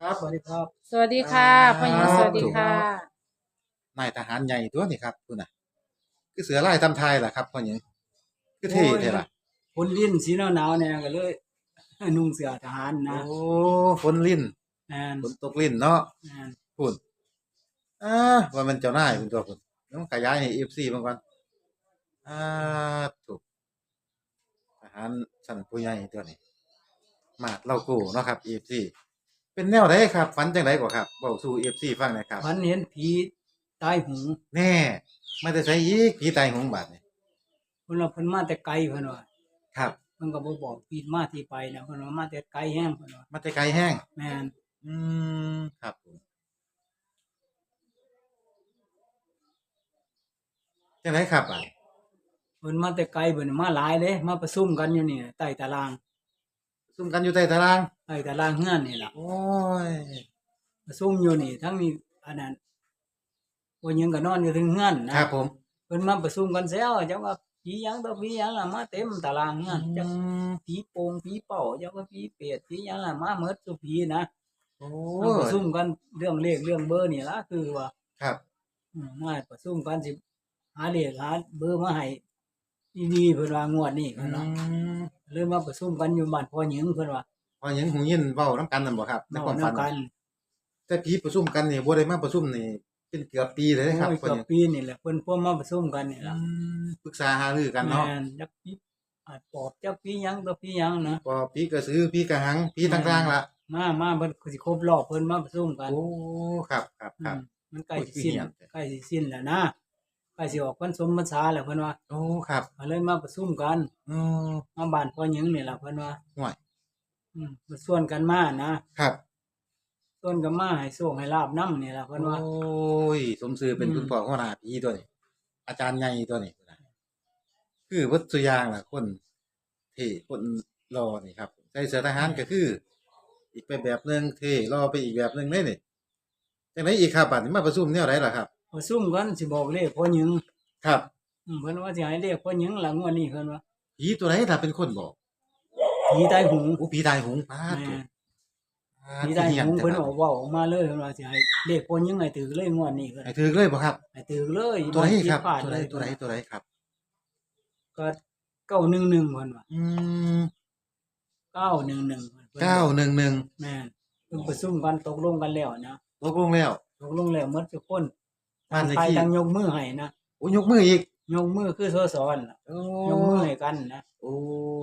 ครับสวัสดีครับ สวัสดีค่ะครับพ่อหญิงสวัสดีค่ะ นายทหารใหญ่ตัวนี่ครับคุณน่ะ คือเสือไล่ตำไทยล่ะครับพ่อหญิงคือเท่เท่ล่ะคนลิ้นสีหนาวหนาวๆเนี่ยก็เลย นุ่งเสื้อทหารนะ โอ้ฝนลิ้นแมนฝนตกลิ้นเนาะแมนคุณอ่าว่ามันเจ้านายเป็นตัวคุณต้องขยายให้เอฟซีบางก่อนอ่าถูกทหารชั้นผู้ใหญ่ตัวนี้ มาดเล่ากูเนาะครับเอฟซี เป็นแนวไหนครับฝันจังไดกว่าครับบอกสู่เอฟซีฟังหน่อยครับพันเห็นผีตายหูแน่ไม่ได้ใช้ยีกผีตายหงบาดนี่เพิ่นว่าเพิ่นมาแต่ไกลเพิ่นว่าครับ เพิ่นก็บ่บอกปีมาที่ไปนะเพิ่นว่ามาแต่ไกลแห้งเพิ่นว่ามาแต่ไกลแห้ง แมนอืมครับผมจังไรครับอะเพิ่นมาแต่ไกลเพิ่นมาหลายเด้มาประชุมกันอยู่นี่ใต้ตาราง ซุ่มกันอยู่ใต้ตารางใต้ตารางเฮือนนี่ล่ะโอ้ยประชุมอยู่นี่ ทั้งนี้อันนั้นบ่ยังก็นอนอยู่ถึงเฮือนนะครับผมเพิ่นมาประชุมกันแซวจังว่าผีหยังต่อผีหยังล่ะมาเต็มตารางเฮือนจังผีโป่งผีเป่าเจ้าก็ผีเปรตผีหยังล่ะมาเมดสุผีนะโอ้มาประชุมกันเรื่องเลขเรื่องเบอร์นี่ละคือว่าครับ อืมมาประชุมกันสิหาเลขหาเบอร์มาให้ดีๆเพิ่นว่างวดนี้อืเพิ่นว่าม เลยมาประชุมกันอยู่บ้านพ่อหญิงเพิ่นว่าพอหยังหูยินเว้าน้ำกันนั่นบ่ครับในเนาะความฝันนำกันแต่ผีประชุมกันนี่บ่ได้มาประชุมนี่เป็นเกือบปีเลยนะครับโอ้ยพอเกืหอบยังปีนี่แหละเพิ่นพวกมาประชุมกันนี่อืล่ะมปรึกษาหารือกันเนาะแม่นจักผีอาจปอบจักผีหยังตัวผีหยังนะพอผีกระสือผีกระหังผีต่างๆล่ะมามาเพิ่นสิครบรอบเพิ่นมาประชุมกันโอ้ครับครับครับ อืมมันใกล้โอ้ยสิสิ้นคือเหี้ยน ใกล้สิสิ้นแล้วนะ ใกล้สิออกพรรษาพรรษาแล้วเพิ่นว่าโอ้ครับก็เลยมาประชุมกันอืมมาบ้านพ่อหญิงนี่ล่ะเพิ่นว่าห่วยอืมมาส่วนกันมานะครับส่วนกันมาให้โชคให้ลาบนำนี่ล่ะเพิ่นว่าโอ้ยสมซื่อเป็นอืมคุณพ่อหัวหน้าผีตัวนี้ อาจารย์ใหญ่ตัวนี้คือวัตถุอย่างล่ะคนที่คนรอนี่ครับใส่เสื้อทหารก็คือ อีกไปแบบหนึงเท่รอไปอีกแบบหนึงเลยนี่จังไดอีกครับบัดนี้มาประชุมแนวไหนล่ะครับ ประชุมกันสิบอกเลขพ่อหญิงครับอืมเพิ่นว่าสิให้เลขพ่อหญิงหลังวันนี้เพิ่นว่าผีตัวไหนถ้าเป็นคนบอกผีตายหูโอ้ผีตายหงพาดแม่ตัวผีตายหูเพิ่นอบอกเว้าออกมาเลยเพิ่นว่าสิให้เลขพ่อหญิงให้ถือเลยงวดนี้เพิ่นให้ถือเลยบ่ครับ ให้ถือเลยตัวไหนครับผิดพลาดตัวไหนเลยตัวไหนตัวไหนครับ ก็911เพิ่นว่าอืม911เพิ่นเก้าหนึ่งหนึ่งแม่นเพิ่นประชุมกันตกลงกันแล้วนะตกลงแล้ว ตกลงแล้วหมดทุกคน บ้านเลขใครที่ตั้งยกมือให้นะโอ้ยกมืออีกยกมือคือโซสอนล่ะโอ้ยกมือให้กันนะโอ้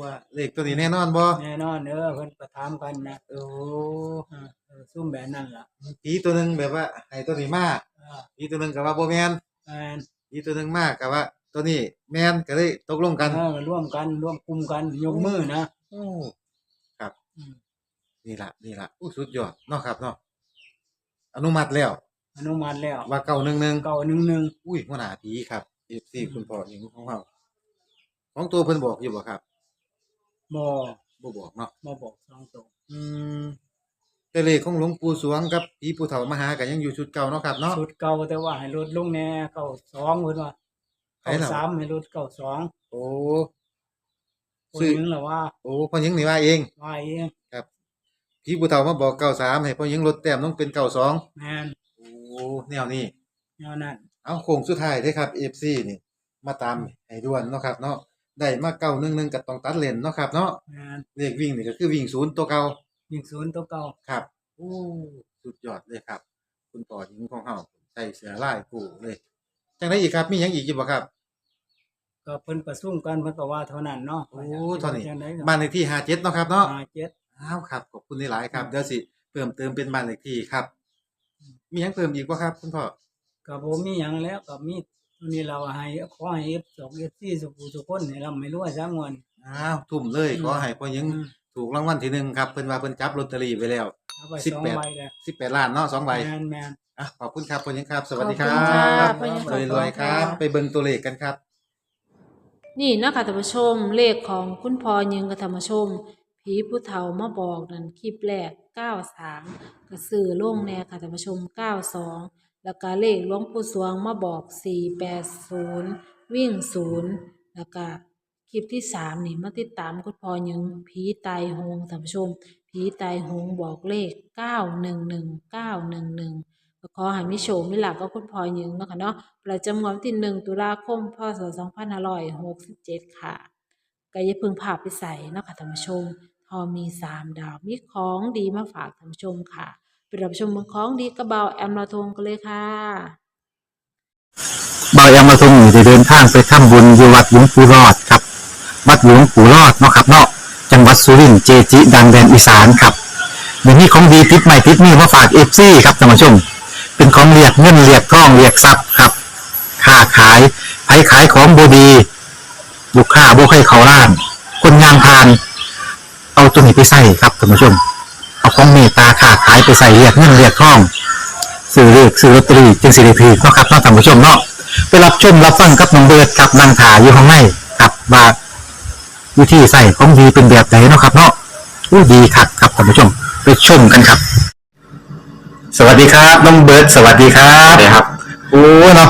ว่าเลขตัวนี้แน่นอนบ่แน่นอนเด้อเพิ่นประถามกันนะโอ้อ่าเออซุ่มแบบนั้นล่ะผีตัวหนึงแบบว่าให้ตัวนี้มาอ่าผีตัวหนึงก็ว่าบ่แม่นแม่นผีตัวหนึงมาก็ว่า ตัวนี้แม่นก็เลยตกลงกัน เออร่วมกันร่วมกลุ่มกันยกมือนะ โอ้ครับอืม นี่ล่ะนี่ล่ะอู้สุดยอดเนาะครับเนาะอนุมัติแล้ว อนุมัติแล้วว่าเก่าหนึ่งหนึ่งเก่าหนึ่งหนึ่งอุ้ยหัวหน้าผีครับ FC คุณพ่อหญิงของเฮาของตัวเพิ่นบอกอยู่บ่ครับบ่บ่บอกเนาะบ่บอกสองตัวอืมแต่เลขของหลวงปู่สวงกับผีผู้เฒ่ามาหาก็ยังอยู่ชุดเก่าเนาะครับเนาะชุดเก่าแต่ว่าให้ลดลงแน่เก่าสองเพิ่นว่าไหนเก่าล่ะสามให้ลดเก่าสองโอ้คนซื้อหนึงล่ะว่า โอ้พ่อหญิงนี่ว่าเองว่าเองผีผู้เฒ่ามาบอกเก้าสามให้พ่อหญิงลดแต้มต้องเป็นเก้าสองแม่นโอ้แนวนี้ แนวนั้นเอาโค้งสุดท้ายเด้ครับ FC นี่ มาตามให้ด่วนเนาะครับเนาะได้มาเก้าหนึ่งหนึ่งกับต้องตัดเลนเนาะครับเนาะแม่นเลขวิ่งนี่ก็คือวิ่งศูนย์ตัวเก่ายิงศูนย์ตัวเก่าครับโอ้สุดยอดเลยครับ คุณพ่อหญิงของเฮาใส่เสื้อลายกูเลยจังไดอีกครับมีหยังอีกอยู่บ่ครับ ก็เพิ่นประชุมกันเพิ่นก็ว่าเท่านั้นเนาะโอ้เท่านี้ จังได๋บ้านเลขที่57เนาะครับเนาะ ห้าเจ็ด อ้าวครับขอบคุณหลายๆครับเดี๋ยวสิเพิ่มเติมเป็นบ้านเลขที่ครับ มีหยังเพิ่มอีกบ่ครับ คุณพ่อก็บ่มีหยังแล้วก็มีตัวนี้เราให้ขอให้ F2 F4 สุขุสุคนให้ร่ำให้รวยซะงวนอ้าวทุ่มเลยอืมขอให้พ่อหญิงอืมถูกรางวัลที่หนึ่งครับเพิ่นว่าเพิ่นจับลอตเตอรี่ไปแล้ว เอาไปสิบสองแปด ใบแล้ว18ล้านเนาะสองใบแม่นแม่นอะขอบคุณครับพ่อหญิงครับ สวัสดีครัขอบคุณค่ะบพ่อหญิงขอบคุณ รวยๆครับ ค่ะ ไปเบิ่งตัวเลขกันครับ นี่นะคะท่านผู้ชมเลขของคุณพ่อยิงกับท่านผู้ชม ผีผู้เฒ่ามาบอกนั่นคลิปแรก93ก็ซื้อลงแน่ค่ะท่านผู้ชม92แล้วก็เลขหลวงปู่สวงมาบอก480วิ่ง0แล้วก็คลิปที่3นี่มาติดตามคุณพอยิงผีตายโหงท่านผู้ชมผีตายโหงบอกเลข911 911ก็ขอให้มิโชมิลาภกับคุณพอยิงเนาะค่ะเนาะประจำวันที่1ตุลาคมพศ2567ค่ะก็อย่าเพึ่งพาไปใส่เนาะค่ะท่านผู้ชม พอมี3ดาวมีของดีมาฝากท่านผู้ชมค่ะไปรับชมเมืองของดีกระเบาแอมลาทงกันเลยค่ะบายามาทงอยู่เดินทางไปทำบุญอยู่วัดหลวงปู่รอดครับ วัดหลวงปู่รอดเนาะครับเนาะจังหวัดสุรินทร์เจจิ ดังแดนอีสานครับเดี๋ยวนี้ของดีติดใหม่ติดนี่มาฝากเอฟซีครับท่านผู้ชม เป็นของเรียกเงินเรียกทองเรียกทรัพย์ครับค้าขายไผขายของบดี ลูกค้าบ่ให้เขาล้าน คนงานพาน ตัวนี้ไปใส่ครับท่านผู้ชม เอาของเมตตาค้าขายไปใส่เรียกเงินเรียกทองซื้อเรียกซื้อลอตเตอรี่จึงสิริพีเนาะครับเนาะท่านผู้ชมเนาะไปรับชมรับฟังกับน้องเบิร์ดกับนางถาอยู่ข้างในกับว่าวิธีใส่ของดีเป็นแบบไหนเนาะครับเนาะอู้ดีคักครับท่านผู้ชม ไปชมกันครับ สวัสดีครับน้องเบิร์ดสวัสดีครับสวัสดีครับโอ้เนาะ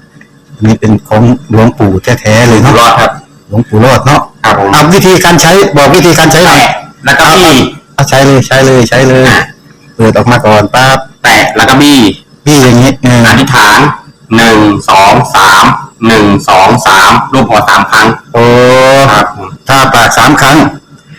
นนี้เป็นของหลวงปู่แท้ๆเลยอยู่เนาะรอดครับ หลวงปู่รอดเนาะครับผมเอาวิธีการใช้บอกวิธีการใช้หน่อยแตะแล้วก็บี้เอาใช้เลยใช้เลยใช้เลยเปิดออกมาก่อนปั๊บแตะแล้วก็บี้พี่อย่างนี้เอออธิษฐานหนึ่งสองสามหนึ่งสองสามรูปหัวสามครั้งโอ้ครับผมถ้าปากสามครั้ง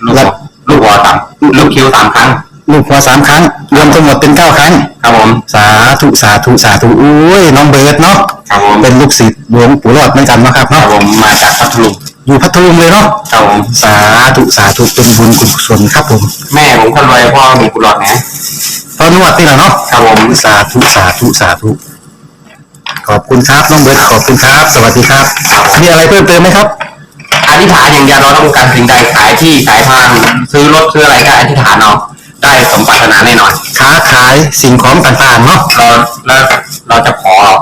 ลูกหัวลูกหัวสามลูกคิ้วสามครั้ง ลูกหัวสามครั้ง รวมทั้งหมดเป็นเก้าครั้ง ครับผม สาธุสาธุสาธุอุ้ยน้องเบิร์ดเนาะ ครับผมเป็นลูกศิษย์หลวงปู่รอดเหมือนกันเนาะครับครับเนาะผมมาจากพัทลุงอยู่พัทลุงเลยเนาะครับผมสาธุสาธุเป็นบุญกุศลครับผมแม่ผมคนรวยพ่อมีกุหลาบนะตอนนวดนี่แหละเนาะครับผมสาธุสาธุสาธุขอบคุณครับน้องเบิร์ดขอบคุณครับ สวัสดีครับมีอะไรเพิ่มเติมไหมครับ อธิษฐานอย่างเดียวเราต้องการสิ่งใดขายที่ขายทางซื้อรถซื้ออะไรก็อธิษฐานเอาได้สมปรารถนาแน่นอนค้าขายสิ่งของต่างๆเนาะเราแล้วเราจะขอแล้วแต่เรา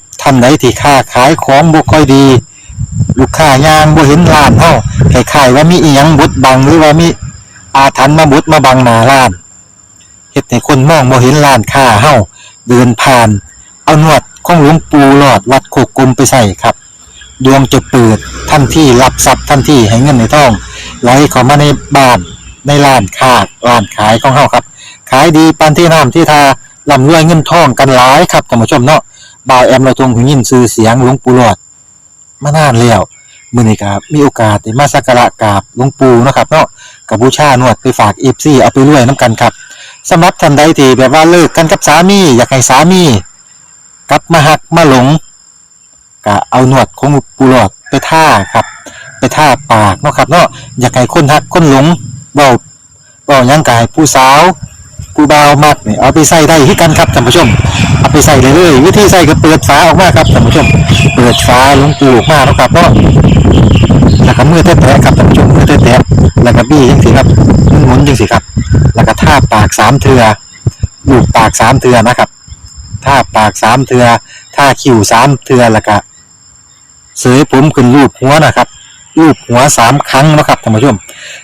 ท่านใดที่ค้าขายของบ่ค่อยดี ลูกค้ายางบ่เห็นร้านเฮาคล้ายๆว่ามีอีหยังบดบังหรือว่ามีอาถรรพ์มาบดมาบังหน้าร้านเฮ็ดให้คนมองบ่เห็นร้านค้าเฮาเดินผ่าน เอาหนวดของหลวงปู่หลอดวัดโคกกลมไปใส่ครับ ดวงจะเปิดทันที่รับทรัพย์ทันที่ให้เงินในท้องไหลเข้ามาในบ้านในร้านค้าร้านขายของเฮาครับ ขายดีปานที่น้ำที่ทาร่ำรวยเงินทองกันหลายครับท่านผู้ชมเนาะ บ่าวแอมเราทรงหูยินชื่อเสียงหลวงปู่หลอดมานานแล้วมื้อนี้ครับมีโอกาสได้มาสักการะกราบหลวงปู่เนาะครับเนาะกับบูชานวดไปฝาก FC เอาไปรวยน้ำกันครับสำหรับท่านใดที่แบบว่าเลิกกันกับสามี อยากให้สามีกลับมาหักมาหลงก็เอาหนวดของปูหลอดไปท่าครับ ไปท่าปากเนาะครับเนาะอยากให้คนหักคนหลงเบาเบายังกายผู้สาว ผู้บ่าวมักนี่เอาไปใส่ได้ที่กันครับท่านผู้ชม เอาไปใส่เลยเลยวิธีใส่ก็เปิดฝาออกมาครับท่านผู้ชม เปิดฝาลงปูออกมาเนาะครับเนาะแล้วก็มือแตะๆครับท่านผู้ชมมือแตะๆแล้วก็บี้จังสิครับหมุนๆจังสิครับ แล้วก็ท่าปากสามเทือลูบปากสามเทือนะครับท่าปากสามเทือท่าคิ้วสามเทือแล้วก็เสยผมขึ้นรูปหัวนะครับรูปหัวสามครั้งนะครับท่านผู้ชม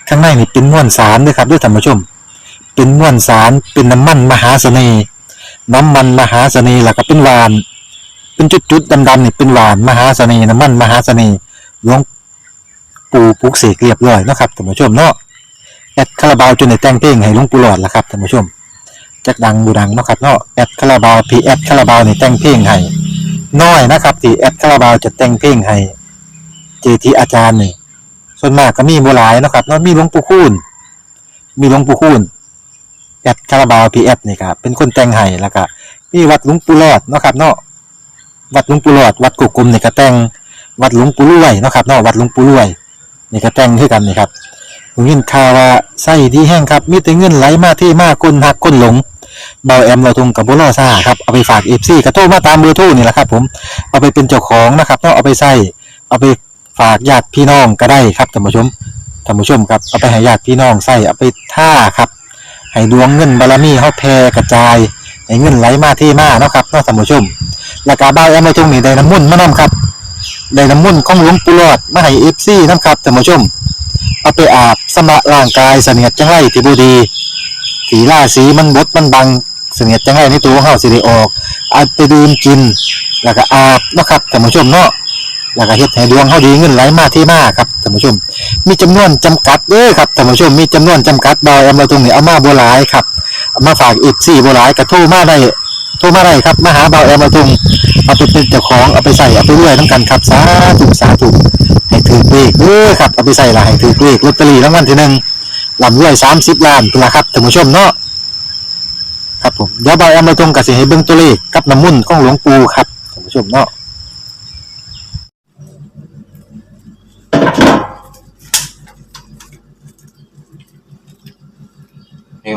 ข้างในนี่เป็นม้วนสารด้วยครับด้วยท่านผู้ชม เป็นมวนสาร เป็นน้ำมันมหาเสน่ห์ น้ำมันมหาเสน่ห์ล้วก็เป็นหวาน เป็นจุดๆดำๆนี่เป็นหวานมหาเสน่ห์น้ำมันมหาเสน่ห์หลวงปู่ปลุกเสกเรียบร้อยนะครับท่านผู้ชมเนาะแอดคาราบาวจนในแต่งเพลงให้หลวงปู่หลอดละครับท่านผู้ชมจักดังบูดังเนาะครับเนาะแอดคาราบาวพีแอดคาราบาวนี่แต่งเพลงให้น้อยนะครับที่แอดคาราบาวจะแต่งเพลงให้เจทีอาจารย์นี่ส่วนมากก็มีบ่หลายนะครับเนาะมีหลวงปู่คูณมีหลวงปู่คูณ แอดคาราบาวพีแอดนี่ครับเป็นคนแต่งให้แล้วก็มีวัดหลวงปู่รอดเนาะครับเนาะวัดหลวงปู่รอด วัดกุกกลมนี่ก็แต่งวัดหลวงปู่รวยเนาะครับเนาะวัดหลวงปู่รวยนี่ก็แต่งคือกันนี่ครับผมยินข่าวว่าไส้ดีแห้งครับมีแต่เงินไหลมาที่มากคนหักคนหลงเบาแอมเราทงกับบุรอซ่าครับเอาไปฝากเอฟซีกระโทรมาตามเบอร์โทรนี่แหละครับผมเอาไปเป็นเจ้าของนะครับเนาะเอาไปใส่เอาไปฝากญาติพี่น้องก็ได้ครับท่านผู้ชมท่านผู้ชมครับเอาไปให้ญาติพี่น้องใส่เอาไปท่าครับ ให้ดวงเงินบารมีเฮาแผ่กระจายให้เงินไหลมาเทมาเนาะครับเนาะท่านผู้ชมแล้วก็บ่าวแอมมาตรงนี้ได้น้ำมุ่นมานํครับได้น้ำมุ่นของหลวงปู่หลอดมาให้ FC นํครับท่านผู้ชมเอาไปอาบสำระร่างกายเสนียดจังไรที่บ่ดีสีล่าสีมันบดมันบังเสนียดจังไรในตัวของเฮาสิได้ออกเอาไปดื่มกิน แล้วก็อาบนาะครับท่านผู้ชมเนาะ แล้วก็เฮ็ดให้ดวงเฮาดีเงินไหลมาเทมาครับท่านผู้ชม มีจำนวนจำกัดเด้อครับท่านผู้ชมมีจำนวนจำกัดบอยเอามาตรงนี้เอามาบัวหลายครับเอามาฝากอีกสี่บัวหลายกระทู้มาได้โทรมาได้ครับมาหาบอยเอามาตรงเอาไปเป็นเจ้าของเอาไปใส่เอาไปรวยน้ำกันครับสาธุสาธุให้ถือเลขเด้อครับเอาไปใส่ละให้ถือเลขลอตเตอรี่รางวัลที่หนึ่งลำรวยสามสิบล้านเป็นละครับท่านผู้ชมเนาะครับผมเดี๋ยวบอยเอามาตรงกับสิให้เบิ่งตัวเลขกับน้ำมุ่นของหลวงปู่ครับท่านผู้ชมเนาะ นี่คุณ